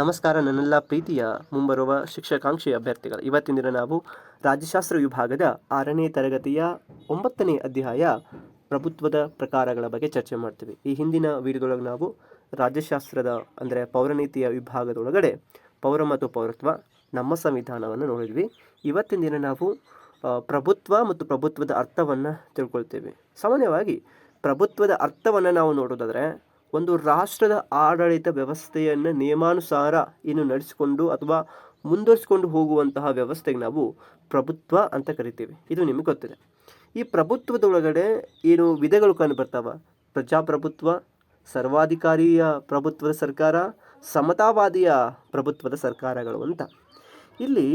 ನಮಸ್ಕಾರ, ನನ್ನೆಲ್ಲ ಪ್ರೀತಿಯ ಮುಂಬರುವ ಶಿಕ್ಷಕಾಂಕ್ಷಿ ಅಭ್ಯರ್ಥಿಗಳು. ಇವತ್ತಿನ ದಿನ ನಾವು ರಾಜ್ಯಶಾಸ್ತ್ರ ವಿಭಾಗದ ಆರನೇ ತರಗತಿಯ ಒಂಬತ್ತನೇ ಅಧ್ಯಾಯ ಪ್ರಭುತ್ವದ ಪ್ರಕಾರಗಳ ಬಗ್ಗೆ ಚರ್ಚೆ ಮಾಡ್ತೀವಿ. ಈ ಹಿಂದಿನ ವಿಡಿಯೋದೊಳಗೆ ನಾವು ರಾಜ್ಯಶಾಸ್ತ್ರದ, ಅಂದರೆ ಪೌರನೀತಿಯ ವಿಭಾಗದೊಳಗಡೆ ಪೌರ ಮತ್ತು ಪೌರತ್ವ ನಮ್ಮ ಸಂವಿಧಾನವನ್ನು ನೋಡಿದ್ವಿ. ಇವತ್ತಿನ ದಿನ ನಾವು ಪ್ರಭುತ್ವ ಮತ್ತು ಪ್ರಭುತ್ವದ ಅರ್ಥವನ್ನು ತಿಳ್ಕೊಳ್ತೇವೆ. ಸಾಮಾನ್ಯವಾಗಿ ಪ್ರಭುತ್ವದ ಅರ್ಥವನ್ನು ನಾವು ನೋಡೋದಾದರೆ ಒಂದು ರಾಷ್ಟ್ರದ ಆಡಳಿತ ವ್ಯವಸ್ಥೆಯನ್ನು ನಿಯಮಾನುಸಾರ ಇನ್ನು ನಡೆಸಿಕೊಂಡು ಅಥವಾ ಮುಂದುವರಿಸಿಕೊಂಡು ಹೋಗುವಂತಹ ವ್ಯವಸ್ಥೆಗೆ ನಾವು ಪ್ರಭುತ್ವ ಅಂತ ಕರಿತೀವಿ. ಇದು ನಿಮಗೆ ಗೊತ್ತಿದೆ. ಈ ಪ್ರಭುತ್ವದೊಳಗಡೆ ಏನು ವಿಧಗಳು ಕಂಡು ಬರ್ತಾವ ಪ್ರಜಾಪ್ರಭುತ್ವ, ಸರ್ವಾಧಿಕಾರಿಯ ಪ್ರಭುತ್ವದ ಸರ್ಕಾರ, ಸಮತಾವಾದಿಯ ಪ್ರಭುತ್ವದ ಸರ್ಕಾರಗಳು ಅಂತ. ಇಲ್ಲಿ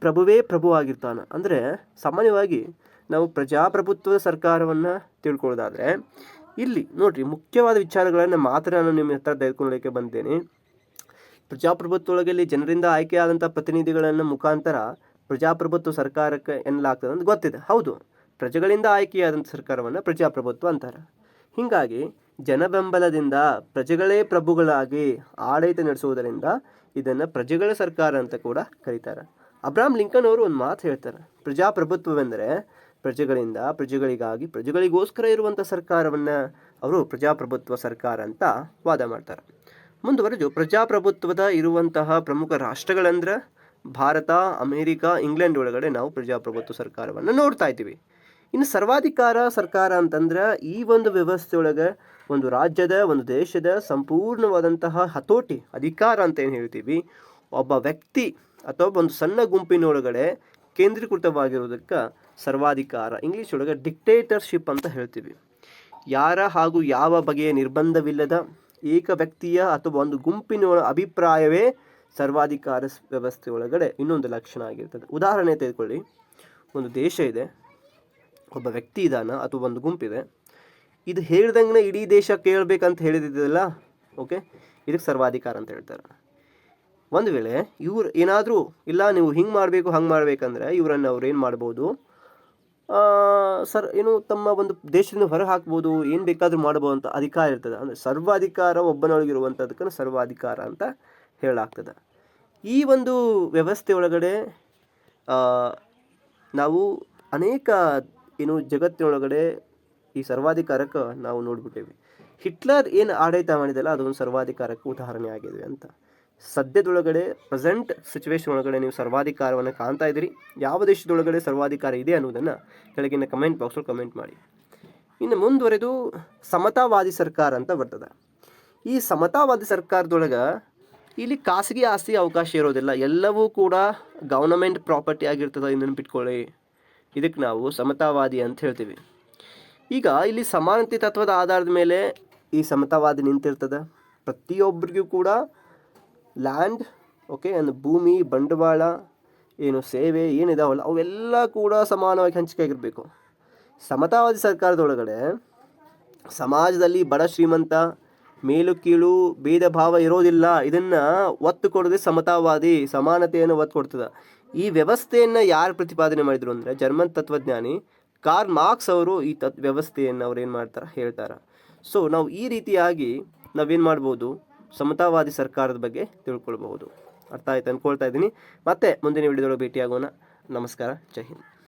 ಪ್ರಭುವೇ ಪ್ರಭು ಆಗಿರ್ತಾನೆ. ಅಂದರೆ ಸಾಮಾನ್ಯವಾಗಿ ನಾವು ಪ್ರಜಾಪ್ರಭುತ್ವದ ಸರ್ಕಾರವನ್ನು ತಿಳ್ಕೊಳ್ಳೋದಾದರೆ ಇಲ್ಲಿ ನೋಡ್ರಿ, ಮುಖ್ಯವಾದ ವಿಚಾರಗಳನ್ನು ಮಾತ್ರ ನಾನು ನಿಮ್ಮ ಹತ್ರ ತೆಗೆದುಕೊಳ್ಳೋಕ್ಕೆ ಬಂದೇನೆ. ಪ್ರಜಾಪ್ರಭುತ್ವದೊಳಗೆ ಇಲ್ಲಿ ಜನರಿಂದ ಆಯ್ಕೆಯಾದಂಥ ಪ್ರತಿನಿಧಿಗಳನ್ನು ಮುಖಾಂತರ ಪ್ರಜಾಪ್ರಭುತ್ವ ಸರ್ಕಾರಕ್ಕೆ ಎನ್ನಲಾಗ್ತದೆ ಅಂತ ಗೊತ್ತಿದೆ. ಹೌದು, ಪ್ರಜೆಗಳಿಂದ ಆಯ್ಕೆಯಾದಂಥ ಸರ್ಕಾರವನ್ನು ಪ್ರಜಾಪ್ರಭುತ್ವ ಅಂತಾರೆ. ಹೀಗಾಗಿ ಜನಬೆಂಬಲದಿಂದ ಪ್ರಜೆಗಳೇ ಪ್ರಭುಗಳಾಗಿ ಆಡಳಿತ ನಡೆಸುವುದರಿಂದ ಇದನ್ನು ಪ್ರಜೆಗಳ ಸರ್ಕಾರ ಅಂತ ಕೂಡ ಕರೀತಾರೆ. ಅಬ್ರಾಮ್ ಲಿಂಕನ್ ಅವರು ಒಂದು ಮಾತು ಹೇಳ್ತಾರೆ. ಪ್ರಜಾಪ್ರಭುತ್ವವೆಂದರೆ ಪ್ರಜೆಗಳಿಂದ ಪ್ರಜೆಗಳಿಗಾಗಿ ಪ್ರಜೆಗಳಿಗೋಸ್ಕರ ಇರುವಂಥ ಸರ್ಕಾರವನ್ನು ಅವರು ಪ್ರಜಾಪ್ರಭುತ್ವ ಸರ್ಕಾರ ಅಂತ ವಾದ ಮಾಡ್ತಾರೆ. ಮುಂದುವರೆದು ಪ್ರಜಾಪ್ರಭುತ್ವದ ಇರುವಂತಹ ಪ್ರಮುಖ ರಾಷ್ಟ್ರಗಳಂದ್ರೆ ಭಾರತ, ಅಮೇರಿಕಾ, ಇಂಗ್ಲೆಂಡ್ ಒಳಗಡೆ ನಾವು ಪ್ರಜಾಪ್ರಭುತ್ವ ಸರ್ಕಾರವನ್ನು ನೋಡ್ತಾ ಇದ್ದೀವಿ. ಇನ್ನು ಸರ್ವಾಧಿಕಾರ ಸರ್ಕಾರ ಅಂತಂದ್ರೆ ಈ ಒಂದು ವ್ಯವಸ್ಥೆಯೊಳಗೆ ಒಂದು ರಾಜ್ಯದ, ಒಂದು ದೇಶದ ಸಂಪೂರ್ಣವಾದಂತಹ ಹತೋಟಿ, ಅಧಿಕಾರ ಅಂತ ಏನು ಹೇಳ್ತೀವಿ, ಒಬ್ಬ ವ್ಯಕ್ತಿ ಅಥವಾ ಒಂದು ಸಣ್ಣ ಗುಂಪಿನೊಳಗಡೆ ಕೇಂದ್ರೀಕೃತವಾಗಿರೋದಕ್ಕೆ ಸರ್ವಾಧಿಕಾರ ಇಂಗ್ಲೀಷ್ ಒಳಗೆ ಡಿಕ್ಟೇಟರ್ಶಿಪ್ ಅಂತ ಹೇಳ್ತೀವಿ. ಯಾರ ಹಾಗೂ ಯಾವ ಬಗೆಯ ನಿರ್ಬಂಧವಿಲ್ಲದ ಏಕ ವ್ಯಕ್ತಿಯ ಅಥವಾ ಒಂದು ಗುಂಪಿನ ಅಭಿಪ್ರಾಯವೇ ಸರ್ವಾಧಿಕಾರ ವ್ಯವಸ್ಥೆ ಒಳಗಡೆ ಇನ್ನೊಂದು ಲಕ್ಷಣ ಆಗಿರ್ತದೆ. ಉದಾಹರಣೆ ತೆಗೆದುಕೊಳ್ಳಿ. ಒಂದು ದೇಶ ಇದೆ, ಒಬ್ಬ ವ್ಯಕ್ತಿ ಇದ್ದಾನ ಅಥವಾ ಒಂದು ಗುಂಪಿದೆ. ಇದು ಹೇಳ್ದಂಗೆ ಇಡೀ ದೇಶ ಕೇಳಬೇಕಂತ ಹೇಳಿದಿದ್ದಲ್ಲ ಓಕೆ ಇದಕ್ಕೆ ಸರ್ವಾಧಿಕಾರ ಅಂತ ಹೇಳ್ತಾರೆ. ಒಂದು ವೇಳೆ ಇವ್ರು ಏನಾದರೂ, ಇಲ್ಲ ನೀವು ಹಿಂಗೆ ಮಾಡಬೇಕು, ಹಂಗೆ ಮಾಡಬೇಕಂದ್ರೆ ಇವರನ್ನು ಅವ್ರು ಏನು ಮಾಡ್ಬೋದು? ಸರ್, ಏನು ತಮ್ಮ ಒಂದು ದೇಶದಿಂದ ಹೊರ ಹಾಕ್ಬೋದು, ಏನು ಬೇಕಾದರೂ ಮಾಡ್ಬೋದು ಅಂತ ಅಧಿಕಾರ ಇರ್ತದೆ. ಅಂದರೆ ಸರ್ವಾಧಿಕಾರ ಒಬ್ಬನೊಳಗಿರುವಂಥದಕ್ಕೆ ಸರ್ವಾಧಿಕಾರ ಅಂತ ಹೇಳಲಾಗ್ತದೆ. ಈ ಒಂದು ವ್ಯವಸ್ಥೆ ಒಳಗಡೆ ನಾವು ಅನೇಕ ಏನು ಜಗತ್ತಿನೊಳಗಡೆ ಈ ಸರ್ವಾಧಿಕಾರಕ್ಕೆ ನಾವು ನೋಡ್ಬಿಟ್ಟೇವೆ. ಹಿಟ್ಲರ್ ಏನು ಆಡಳಿತ ಮಾಡಿದಲ್ಲ, ಅದೊಂದು ಸರ್ವಾಧಿಕಾರಕ್ಕೆ ಉದಾಹರಣೆ ಆಗಿದೆ ಅಂತ. ಸದ್ಯದೊಳಗಡೆ, ಪ್ರೆಸೆಂಟ್ ಸಿಚುವೇಶನ್ ಒಳಗಡೆ ನೀವು ಸರ್ವಾಧಿಕಾರವನ್ನು ಕಾಣ್ತಾ ಇದ್ದೀರಿ. ಯಾವ ದೇಶದೊಳಗಡೆ ಸರ್ವಾಧಿಕಾರ ಇದೆ ಅನ್ನೋದನ್ನು ಕೆಳಗಿನ ಕಮೆಂಟ್ ಬಾಕ್ಸಲ್ಲಿ ಕಮೆಂಟ್ ಮಾಡಿ. ಇನ್ನು ಮುಂದುವರೆದು, ಸಮತಾವಾದಿ ಸರ್ಕಾರ ಅಂತ ಬರ್ತದೆ. ಈ ಸಮತಾವಾದಿ ಸರ್ಕಾರದೊಳಗೆ ಇಲ್ಲಿ ಖಾಸಗಿ ಆಸ್ತಿ ಅವಕಾಶ ಇರೋದಿಲ್ಲ. ಎಲ್ಲವೂ ಕೂಡ ಗೌರ್ನಮೆಂಟ್ ಪ್ರಾಪರ್ಟಿ ಆಗಿರ್ತದೆ ನೆನ್ಪಿಟ್ಕೊಳ್ಳಿ ಇದಕ್ಕೆ ನಾವು ಸಮತಾವಾದಿ ಅಂತ ಹೇಳ್ತೀವಿ. ಈಗ ಇಲ್ಲಿ ಸಮಾನತೆ ತತ್ವದ ಆಧಾರದ ಮೇಲೆ ಈ ಸಮತಾವಾದಿ ನಿಂತಿರ್ತದೆ. ಪ್ರತಿಯೊಬ್ಬರಿಗೂ ಕೂಡ ಲ್ಯಾಂಡ್ ಓಕೆ ಅಂದ್ರೆ ಭೂಮಿ, ಬಂಡವಾಳ, ಏನು ಸೇವೆ ಏನಿದಾವಲ್ಲ, ಅವೆಲ್ಲ ಕೂಡ ಸಮಾನವಾಗಿ ಹಂಚಿಕೆ ಆಗಿರಬೇಕು ಸಮತಾವಾದಿ ಸರ್ಕಾರದೊಳಗಡೆ ಸಮಾಜದಲ್ಲಿ ಬಡ ಶ್ರೀಮಂತ, ಮೇಲು ಕೀಳು, ಭೇದ ಭಾವ ಇರೋದಿಲ್ಲ, ಇದನ್ನು ಒತ್ತು ಕೊಡದೆ ಸಮತಾವಾದಿ ಸಮಾನತೆಯನ್ನು ಒತ್ತು ಕೊಡ್ತದೆ. ಈ ವ್ಯವಸ್ಥೆಯನ್ನು ಯಾರು ಪ್ರತಿಪಾದನೆ ಮಾಡಿದ್ರು ಅಂದರೆ ಜರ್ಮನ್ ತತ್ವಜ್ಞಾನಿ ಕಾರ್ಲ್ ಮಾರ್ಕ್ಸ್ ಅವರು ಈ ತತ್ ವ್ಯವಸ್ಥೆಯನ್ನು ಅವ್ರು ಏನು ಮಾಡ್ತಾರೆ ಹೇಳ್ತಾರೆ. ಸೊ ನಾವು ಈ ರೀತಿಯಾಗಿ ನಾವೇನು ಮಾಡ್ಬೋದು? ಸಮತಾವಾದಿ ಸರ್ಕಾರದ ಬಗ್ಗೆ ತಿಳ್ಕೊಳ್ಬಹುದು. ಅರ್ಥ ಆಯ್ತು? ಅಂದ್ಕೊಳ್ತಾ ಇದ್ದೀನಿ. ಮತ್ತೆ ಮುಂದಿನ ವಿಡಿಯೋದೊಳಗೆ ಭೇಟಿಯಾಗೋಣ. ನಮಸ್ಕಾರ. ಜೈ ಹಿಂದ್.